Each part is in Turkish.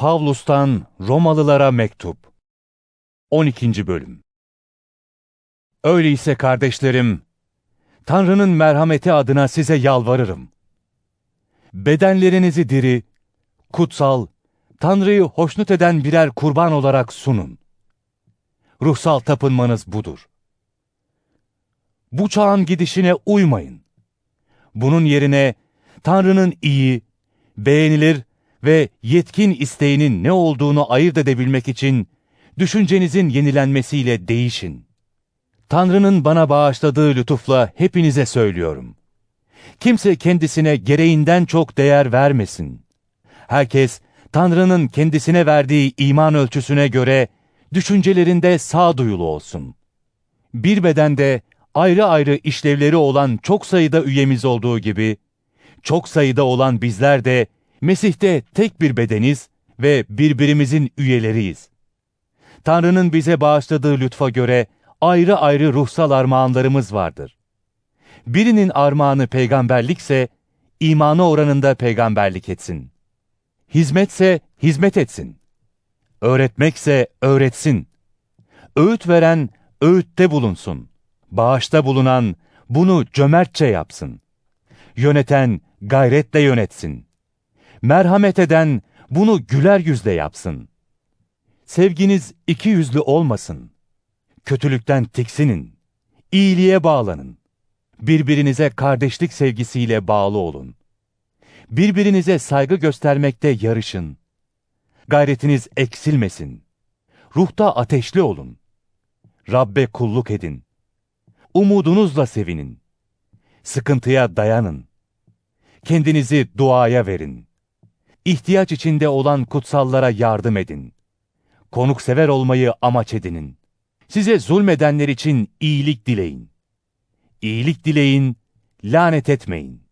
Pavlus'tan Romalılara mektup 12. bölüm Öyleyse kardeşlerim, Tanrı'nın merhameti adına size yalvarırım. Bedenlerinizi diri, kutsal, Tanrı'yı hoşnut eden birer kurban olarak sunun. Ruhsal tapınmanız budur. Bu çağın gidişine uymayın. Bunun yerine Tanrı'nın iyi, beğenilir ve yetkin isteğinin ne olduğunu ayırt edebilmek için düşüncenizin yenilenmesiyle değişin. Tanrı'nın bana bağışladığı lütufla hepinize söylüyorum. Kimse kendisine gereğinden çok değer vermesin. Herkes Tanrı'nın kendisine verdiği iman ölçüsüne göre düşüncelerinde sağduyulu olsun. Bir bedende ayrı ayrı işlevleri olan çok sayıda üyemiz olduğu gibi, çok sayıda olan bizler de Mesih'te tek bir bedeniz ve birbirimizin üyeleriyiz. Tanrı'nın bize bağışladığı lütfa göre ayrı ayrı ruhsal armağanlarımız vardır. Birinin armağanı peygamberlikse, imanı oranında peygamberlik etsin. Hizmetse hizmet etsin. Öğretmekse öğretsin. Öğüt veren öğütte bulunsun. Bağışta bulunan bunu cömertçe yapsın. Yöneten gayretle yönetsin. Merhamet eden bunu güler yüzle yapsın. Sevginiz iki yüzlü olmasın. Kötülükten tiksinin. İyiliğe bağlanın. Birbirinize kardeşlik sevgisiyle bağlı olun. Birbirinize saygı göstermekte yarışın. Gayretiniz eksilmesin. Ruhta ateşli olun. Rabbe kulluk edin. Umudunuzla sevinin. Sıkıntıya dayanın. Kendinizi duaya verin. İhtiyaç içinde olan kutsallara yardım edin. Konuksever olmayı amaç edinin. Size zulmedenler için iyilik dileyin. İyilik dileyin, lanet etmeyin.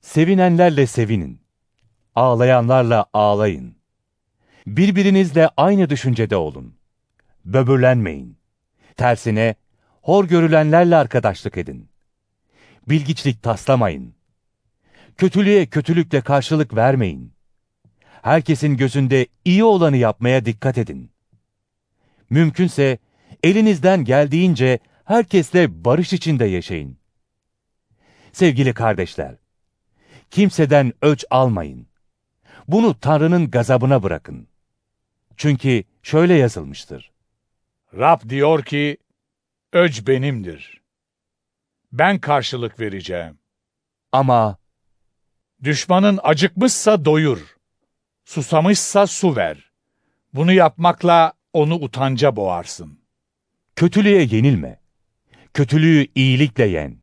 Sevinenlerle sevinin. Ağlayanlarla ağlayın. Birbirinizle aynı düşüncede olun. Böbürlenmeyin. Tersine, hor görülenlerle arkadaşlık edin. Bilgiçlik taslamayın. Kötülüğe kötülükle karşılık vermeyin. Herkesin gözünde iyi olanı yapmaya dikkat edin. Mümkünse elinizden geldiğince herkesle barış içinde yaşayın. Sevgili kardeşler, kimseden ölç almayın. Bunu Tanrı'nın gazabına bırakın. Çünkü şöyle yazılmıştır. Rab diyor ki, öc benimdir. Ben karşılık vereceğim. Ama Düşmanın acıkmışsa doyur. Susamışsa su ver. Bunu yapmakla onu utanca boğarsın. kötülüğe yenilme. Kötülüğü iyilikle yen.